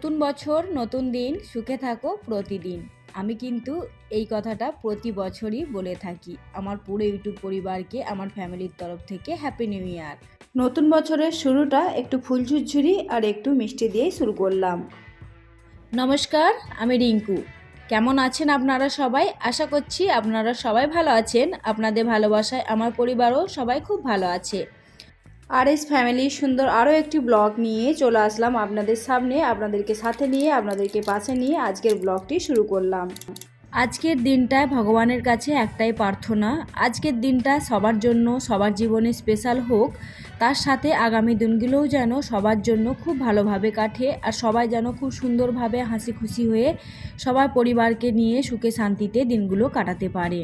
বছর নতুন দিন সুখে থাকো প্রতিদিন। আমি কিন্তু এই কথাটা প্রতি বছরই বলে থাকি আমার পুরো ইউটিউব পরিবারকে আমার ফ্যামিলির তরফ থেকে হ্যাপি নিউ ইয়ার নতুন বছরের শুরুটা একটু ফুল ঝুরঝুরি আর একটু মিষ্টি দিয়েই শুরু করলাম। নমস্কার আমি রিঙ্কু। কেমন আছেন আপনারা সবাই? আশা করছি আপনারা সবাই ভালো আছেন। আপনাদের ভালোবাসায় আমার পরিবারও সবাই খুব ভালো আছে। আর এস ফ্যামিলি সুন্দর আরও একটি ব্লগ নিয়ে চলে আসলাম আপনাদের সামনে, আপনাদেরকে সাথে নিয়ে, আপনাদেরকে পাশে নিয়ে আজকের ব্লগটি শুরু করলাম। আজকের দিনটায় ভগবানের কাছে একটাই প্রার্থনা, আজকের দিনটা সবার জন্য, সবার জীবনে স্পেশাল হোক, তার সাথে আগামী দিনগুলোও যেন সবার জন্য খুব ভালোভাবে কাটে আর সবাই যেন খুব সুন্দরভাবে হাসি খুশি হয়ে সবার পরিবারকে নিয়ে সুখে শান্তিতে দিনগুলো কাটাতে পারে।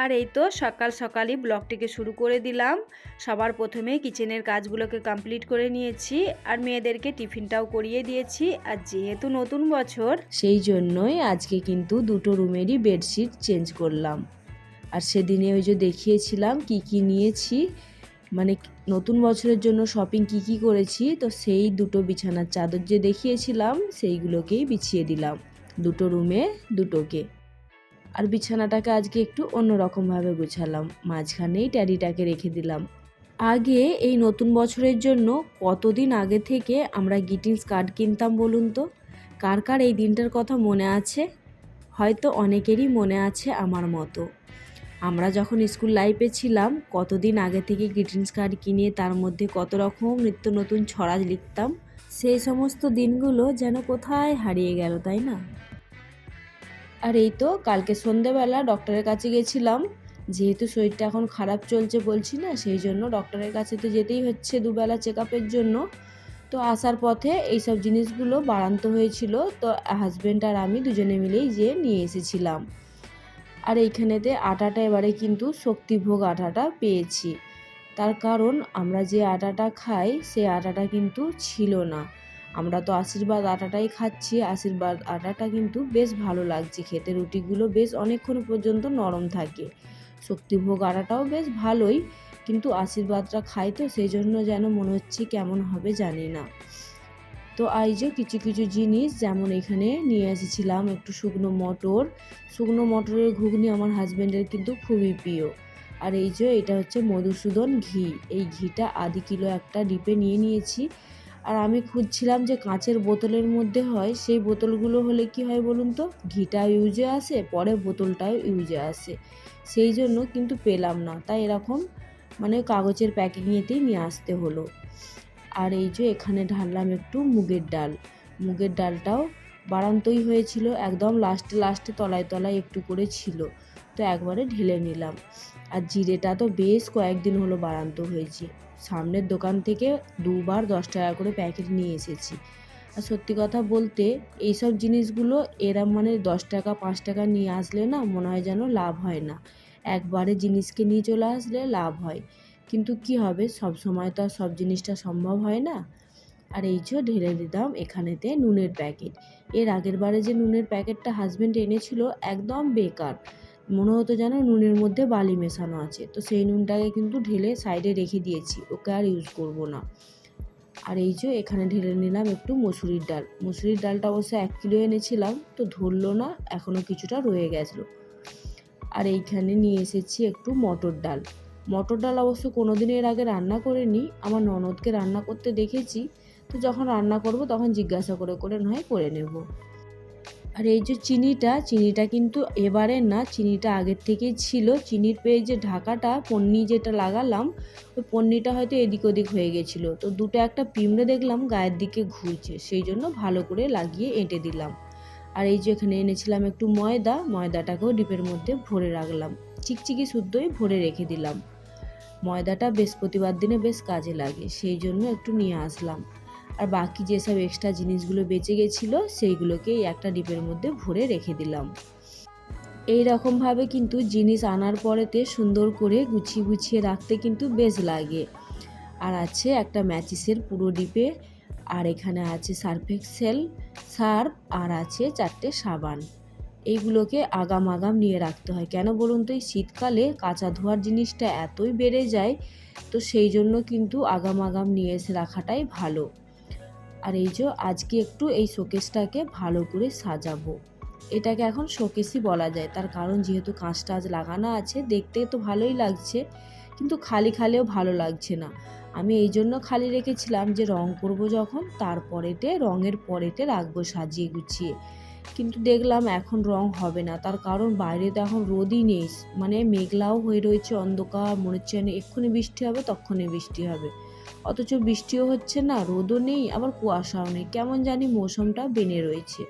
আর এই তো সকাল সকালই ব্লগটিকে শুরু করে দিলাম। সবার প্রথমে কিচেনের কাজগুলোকে কমপ্লিট করে নিয়েছি আর মেয়েদেরকে টিফিনটাও করিয়ে দিয়েছি। আর যেহেতু নতুন বছর, সেই জন্যই আজকে কিন্তু দুটো রুমেরই বেডশিট চেঞ্জ করলাম। আর সেদিনে ওই যে দেখিয়েছিলাম কি কি নিয়েছি মানে নতুন বছরের জন্য শপিং কি কি করেছি, তো সেই দুটো বিছানার চাদর যে দেখিয়েছিলাম সেইগুলোকেই বিছিয়ে দিলাম। দুটো রুমে দুটোকে। আর বিছানাটাকে আজকে একটু অন্যরকমভাবে গুছালাম। মাঝখানেই ট্যাডিটাকে রেখে দিলাম। আগে এই নতুন বছরের জন্য কতদিন আগে থেকে আমরা গ্রিটিংস কার্ড কিনতাম বলুন তো? কার কার এই দিনটার কথা মনে আছে? হয়তো অনেকেরই মনে আছে আমার মতো। আমরা যখন স্কুল লাইফে ছিলাম, কতদিন আগে থেকে গ্রিটিংস কার্ড কিনে তার মধ্যে কত রকম নিত্য নতুন ছড়া লিখতাম? সেই সমস্ত দিনগুলো যেন কোথায় হারিয়ে গেল, তাই না? আর এই তো কালকে সন্ধেবেলা ডক্টরের কাছে গেছিলাম। যেহেতু শরীরটা এখন খারাপ চলছে বলছি না, সেই জন্য ডক্টরের কাছে তো যেতেই হচ্ছে দুবেলা চেক আপের জন্য। তো আসার পথে এইসব জিনিসগুলো বাড়ান্ত হয়েছিল। তো হাজব্যান্ড আর আমি দুজনে মিলেই যে নিয়ে এসেছিলাম। আর এইখানেতে আটাটা এবারে কিন্তু শক্তিভোগ আটাটা পেয়েছি। তার কারণ আমরা যে আটাটা খাই সে আটাটা কিন্তু ছিল না। আমরা তো আশীর্বাদ আটাটাই খাচ্ছি। আশীর্বাদ আটাটা কিন্তু বেশ ভালো লাগছে। খেতে রুটিগুলো বেশ অনেকক্ষণ পর্যন্ত নরম থাকে। শক্তিভোগ আটাটাও বেশ ভালোই, কিন্তু আশীর্বাদটা খাই তো, সেই জন্য যেন মনে হচ্ছে কেমন হবে জানি না। তো এই যে কিছু কিছু জিনিস যেমন এখানে নিয়ে এসেছিলাম, একটু শুকনো মটর। শুকনো মটরের ঘুগনি আমার হাজব্যান্ডের কিন্তু খুবই প্রিয়। আর এই যে এটা হচ্ছে মধুসূদন ঘি। এই ঘিটা আধি কিলো একটা ডিপে নিয়ে নিয়েছি। আর আমি খুঁজছিলাম যে কাঁচের বোতলের মধ্যে হয়, সেই বোতলগুলো হলে কি হয় বলুন তো? ঘিটা ইউজে আসে, পরে বোতলটাও ইউজে আসে। সেই জন্য কিন্তু পেলাম না। তাই এরকম মানে কাগজের প্যাকিংয়েতেই নিয়ে আসতে হলো। আর এই যে এখানে ঢাললাম একটু মুগের ডাল। মুগের ডালটাও বাড়ান্তই হয়েছিল, একদম লাস্টে লাস্টে তলায় তলায় একটু করে ছিল। তো একবারে ঢেলে নিলাম। আর জিরেটা তো বেশ কয়েকদিন হলো বাড়ান্ত হয়েছে। সামনের দোকান থেকে দুবার দশ টাকা করে প্যাকেট নিয়ে এসেছি। আর সত্যি কথা বলতে, এইসব জিনিসগুলো এরা মানে দশ টাকা, পাঁচ টাকা নিয়ে আসলে না মনে হয় যেন লাভ হয় না। একবারে জিনিসকে নিয়ে চলে আসলে লাভ হয়। কিন্তু কি হবে? সব সময় তো আর সব জিনিসটা সম্ভব হয় না। আর এই যে ঢেলে দিতাম এখানেতে নুনের প্যাকেট। এর আগের বারে যে নুনের প্যাকেটটা হাজব্যান্ড এনেছিল একদম বেকার। মনে হতো যেন নুনের মধ্যে বালি মেশানো আছে। তো সেই নুনটাকে কিন্তু ঢেলে সাইডে রেখে দিয়েছি, ওকে আর ইউজ করব না। আর এই যে এখানে ঢেলে নিলাম একটু মসুরির ডাল। মসুরির ডালটা অবশ্য এক কিলো এনেছিলাম, তো ধরলো না এখনও কিছুটা রয়ে গেছিল। আর এইখানে নিয়ে এসেছি একটু মটর ডাল। মটর ডাল অবশ্য কোনোদিন এর আগে রান্না করিনি, আমার ননদকে রান্না করতে দেখেছি, তো যখন রান্না করব তখন জিজ্ঞাসা করে করে নয়, করে নেব। আর এই যে চিনিটা চিনিটা কিন্তু এবারে না, চিনিটা আগের থেকেই ছিল। চিনির পেয়ে যে ঢাকাটা, পন্নি যেটা লাগালাম, ওই পন্নিটা হয়তো এদিক ওদিক হয়ে গেছিল। তো দুটো একটা পিমড়ে দেখলাম, গায়ের দিকে ঘুরছে, সেই জন্য ভালো করে লাগিয়ে এঁটে দিলাম। আর এই যে এখানে এনেছিলাম একটু ময়দা, ময়দাটাকেও ডিপের মধ্যে ভরে রাখলাম। চিকচিকি শুদ্ধই ভরে রেখে দিলাম। ময়দাটা বৃহস্পতিবার দিনে বেশ কাজে লাগে, সেই জন্য একটু নিয়ে আসলাম। আর বাকি যেসব এক্সট্রা জিনিসগুলো বেঁচে গেছিল সেইগুলোকে একটা ডিপের মধ্যে ভরে রেখে দিলাম। এই রকমভাবে কিন্তু জিনিস আনার পরেতে সুন্দর করে গুছিয়ে গুছিয়ে রাখতে কিন্তু বেশ লাগে। আর আছে একটা ম্যাচিসের পুরো ডিপে, আর এখানে আছে সার্ফেক্সেল সার্ফ, আর আছে চারটে সাবান। এইগুলোকে আগাম আগাম নিয়ে রাখতে হয়। কেন বলুন তো, এই শীতকালে কাঁচা ধোয়ার জিনিসটা এতই বেড়ে যায়, তো সেই জন্য কিন্তু আগাম আগাম নিয়ে এসে রাখাটাই ভালো। আর এই যে আজকে একটু এই শোকেসটাকে ভালো করে সাজাবো। এটাকে এখন শোকেসই বলা যায়। তার কারণ যেহেতু কাঁচ টাচ লাগানো আছে, দেখতে তো ভালোই লাগছে, কিন্তু খালি খালিও ভালো লাগছে না। আমি এই জন্য খালি রেখেছিলাম যে রং করব যখন, তারপরেতে, রঙের পরেতে রাখব সাজিয়ে গুছিয়ে। কিন্তু দেখলাম এখন রং হবে না। তার কারণ বাইরে তো এখন রোদই নেই। মানে মেঘলাও হয়ে রয়েছে, অন্ধকার, মনে হচ্ছে এক্ষুনি বৃষ্টি হবে তক্ষণে বৃষ্টি হবে। অথচ বৃষ্টিও হচ্ছে না, রোদও নেই, আবার কুয়াশাও নেই। কেমন জানি মৌসুমটা বেনে রয়েছে।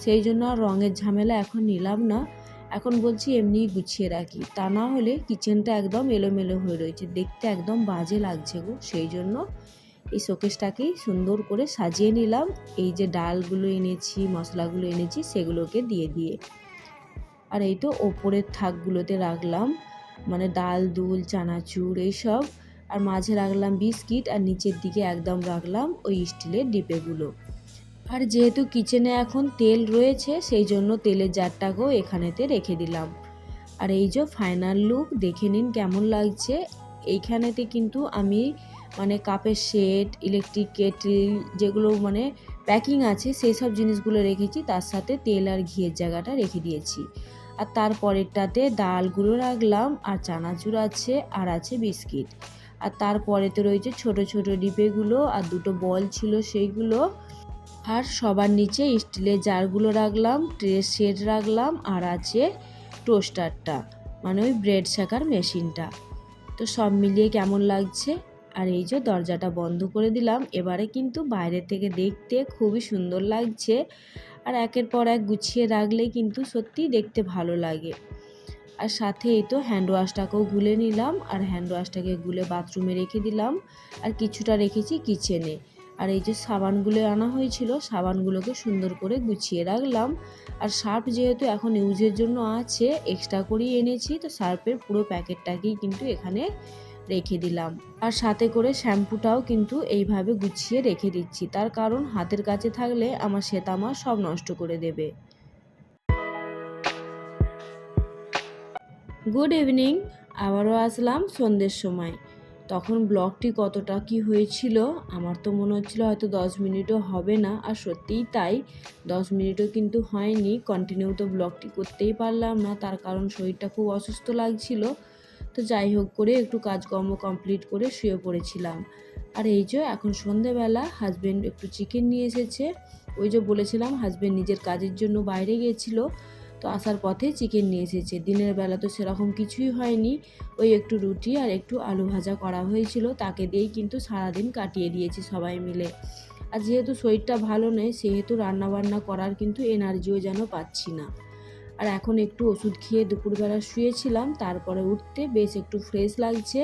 সেই জন্য আর রঙের ঝামেলা এখন নিলাম না। এখন বলছি এমনিই গুছিয়ে রাখি। তা না হলে কিচেনটা একদম এলোমেলো হয়ে রয়েছে। দেখতে একদম বাজে লাগছে গো। সেই জন্য এই শোকেসটাকেই সুন্দর করে সাজিয়ে নিলাম। এই যে ডালগুলো এনেছি, মশলাগুলো এনেছি, সেগুলোকে দিয়ে দিয়ে। আর এই তো ওপরের থাকগুলোতে রাখলাম। মানে ডাল, দুল, চানাচুর, এইসব। আর মাঝে রাখলাম বিস্কিট আর নিচের দিকে একদম রাখলাম ওই স্টিলের ডিপেগুলো। আর যেহেতু কিচেনে এখন তেল রয়েছে, সেই জন্য তেলের জারটাকেও এখানেতে রেখে দিলাম। আর এই যে ফাইনাল লুক, দেখে নিন কেমন লাগছে। এইখানেতে কিন্তু আমি মানে কাপের সেট, ইলেকট্রিক কেটল যেগুলো মানে প্যাকিং আছে, সেই সব জিনিসগুলো রেখেছি। তার সাথে তেল আর ঘিয়ের জায়গাটা রেখে দিয়েছি। আর তারপরেরটাতে ডালগুলো রাখলাম, আর চানাচুর আছে, আর আছে বিস্কিট। আর তারপরেতে রয়েছে ছোট ছোট ডিপেগুলো আর দুটো বল ছিল সেইগুলো। আর সবার নিচে স্টিলের জারগুলো রাখলাম ট্রে সেট রাখলাম আর আছে টোস্টারটা মানে ওই ব্রেড শেখার মেশিনটা। তো সব মিলিয়ে কেমন লাগছে? আর এই যে দরজাটা বন্ধ করে দিলাম, এবারে কিন্তু বাইরে থেকে দেখতে খুবই সুন্দর লাগছে। আর একের পর এক গুছিয়ে রাখলে কিন্তু সত্যিই দেখতে ভালো লাগে। আর সাথে এই তো হ্যান্ড ওয়াশটাকেও গুলে নিলাম, আর হ্যান্ড ওয়াশটাকে গুলে বাথরুমে রেখে দিলাম। আর কিছুটা রেখেছি কিচেনে আর এই যে সাবানগুলো আনা হয়েছিল, সাবানগুলোকে সুন্দর করে গুছিয়ে রাখলাম। আর সার্ফ যেহেতু এখন ইউজের জন্য আছে এক্সট্রা করেই এনেছি, তো সার্ফের পুরো প্যাকেটটাকেই কিন্তু এখানে রেখে দিলাম। আর সাথে করে শ্যাম্পুটাও কিন্তু এইভাবে গুছিয়ে রেখে দিচ্ছি। তার কারণ হাতের কাছে থাকলে আমার শ্বেতামা সব নষ্ট করে দেবে। গুড ইভিনিং আবারও আসলাম সন্ধ্যের সময়। তখন ব্লগটি কতটা কি হয়েছিল, আমার তো মনে হচ্ছিল হয়তো দশ মিনিটও হবে না, আর সত্যিই তাই। দশ মিনিটও কিন্তু হয়নি কন্টিনিউ তো ব্লগটি করতেই পারলাম না, তার কারণ শরীরটা খুব অসুস্থ লাগছিল। তো যাই হোক করে একটু কাজকর্ম কমপ্লিট করে শুয়ে পড়েছিলাম। আর এই যে এখন সন্ধেবেলা হাজব্যান্ড একটু চিকেন নিয়ে এসেছে। ওই যে বলেছিলাম হাজব্যান্ড নিজের কাজের জন্য বাইরে গিয়েছিল তো আসার পথে চিকেন নিয়ে এসেছে। দিনের বেলা তো সেরকম কিছুই হয়নি। ওই একটু রুটি আর একটু আলু ভাজা করা হয়েছিল। তাকে দিয়েই কিন্তু সারাদিন কাটিয়ে দিয়েছি সবাই মিলে। আর যেহেতু শরীরটা ভালো নেই, সেহেতু রান্নাবান্না করার কিন্তু এনার্জিও যেন পাচ্ছি না। আর এখন একটু ওষুধ খেয়ে দুপুরবেলা শুয়েছিলাম। তারপরে উঠতে বেশ একটু ফ্রেশ লাগছে।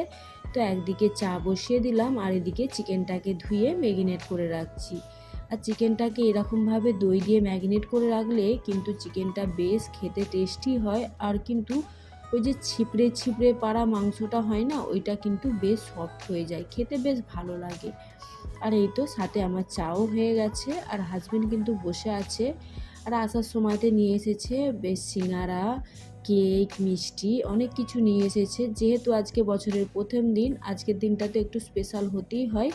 তো একদিকে চা বসিয়ে দিলাম আর এদিকে চিকেনটাকে ধুয়ে ম্যাগিনেট করে রাখছি। আর চিকেনটাকে এরকমভাবে দই দিয়ে ম্যাগিনেট করে রাখলে কিন্তু চিকেনটা বেশ খেতে টেস্টি হয়। আর কিন্তু ওই যে ছিপড়ে ছিপড়ে পাড়া মাংসটা হয় না, ওইটা কিন্তু বেশ সফট হয়ে যায়। খেতে বেশ ভালো লাগে। আর এই তো সাথে আমার চাও হয়ে গেছে, আর হাজব্যান্ড কিন্তু বসে আছে। আর আসার সময়তে নিয়ে এসেছে বেশ সিঙ্গারা, কেক, মিষ্টি, অনেক কিছু নিয়ে এসেছে। যেহেতু আজকে বছরের প্রথম দিন, আজকের দিনটা তো একটু স্পেশাল হতেই হয়।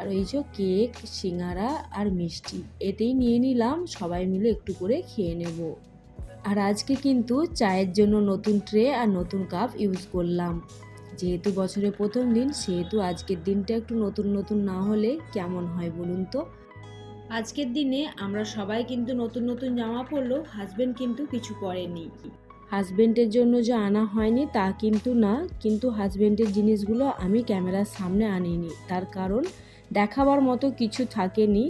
আর ওই যে কেক, সিঙ্গারা আর মিষ্টি, এটাই নিয়ে নিলাম। সবাই মিলে একটু করে খেয়ে নেব। আর আজকে কিন্তু চায়ের জন্য নতুন ট্রে আর নতুন কাপ ইউজ করলাম। যেহেতু বছরের প্রথম দিন, সেহেতু আজকের দিনটা একটু নতুন নতুন না হলে কেমন হয় বলুন তো? আজকের দিনে আমরা সবাই কিন্তু নতুন নতুন জামা পরলেও হাজব্যান্ড কিন্তু কিছু পরেনি। হাজব্যান্ডের জন্য যে আনা হয়নি তা কিন্তু না, কিন্তু হাজব্যান্ডের জিনিসগুলো আমি ক্যামেরার সামনে আনিনি। তার কারণ দেখাবার মতো কিছু থাকেনি।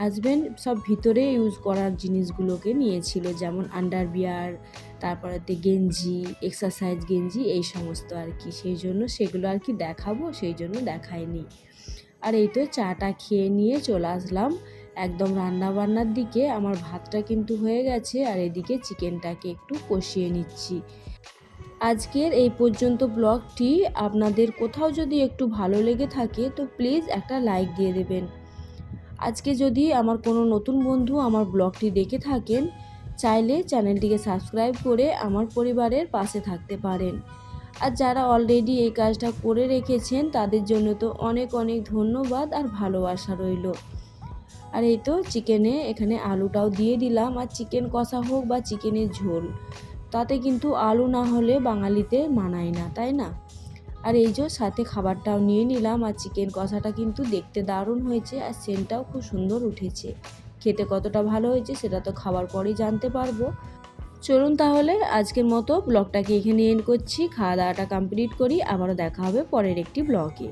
হাজব্যান্ড সব ভিতরে ইউজ করার জিনিসগুলোকে নিয়েছিল, যেমন আন্ডারবিয়ার তারপরেতে গেঞ্জি এক্সারসাইজ গেঞ্জি, এই সমস্ত আর কি। সেই জন্য সেগুলো আর কি দেখাবো, সেই জন্য দেখায়নি আর এই তো চাটা খেয়ে নিয়ে চলে আসলাম। একদম রান্না বান্নার দিকে আমার ভাতটা কিন্তু হয়ে গেছে, আর এদিকে চিকেনটাকে একটু কষিয়ে নিচ্ছি। আজকের এই পর্যন্ত ব্লগটি আপনাদের কোথাও যদি একটু ভালো লেগে থাকে, তো প্লিজ একটা লাইক দিয়ে দেবেন। আজকে যদি আমার কোনো নতুন বন্ধু আমার ব্লগটি দেখে থাকেন, চাইলে চ্যানেলটিকে সাবস্ক্রাইব করে আমার পরিবারের পাশে থাকতে পারেন। আর যারা অলরেডি এই কাজটা করে রেখেছেন, তাদের জন্য তো অনেক অনেক ধন্যবাদ আর ভালোবাসা রইল। আর এই তো চিকেনে এখানে আলুটাও দিয়ে দিলাম, আর চিকেন কষা হোক বা চিকেনের ঝোল। তাতে কিন্তু আলু না হলে বাঙালিতে মানায় না, তাই না? আর এই যে সাথে খাবারটাও নিয়ে নিলাম আর চিকেন কষাটা কিন্তু দেখতে দারুণ হয়েছে আর সেন্টটাও খুব সুন্দর উঠেছে। খেতে কতটা ভালো হয়েছে সেটা তো খাবার পরেই জানতে পারব। চলুন তাহলে আজকের মতো ব্লগটাকে এখানে এন্ড করছি। খাওয়া দাওয়াটা কমপ্লিট করি। আবারও দেখা হবে পরের একটি ব্লগে।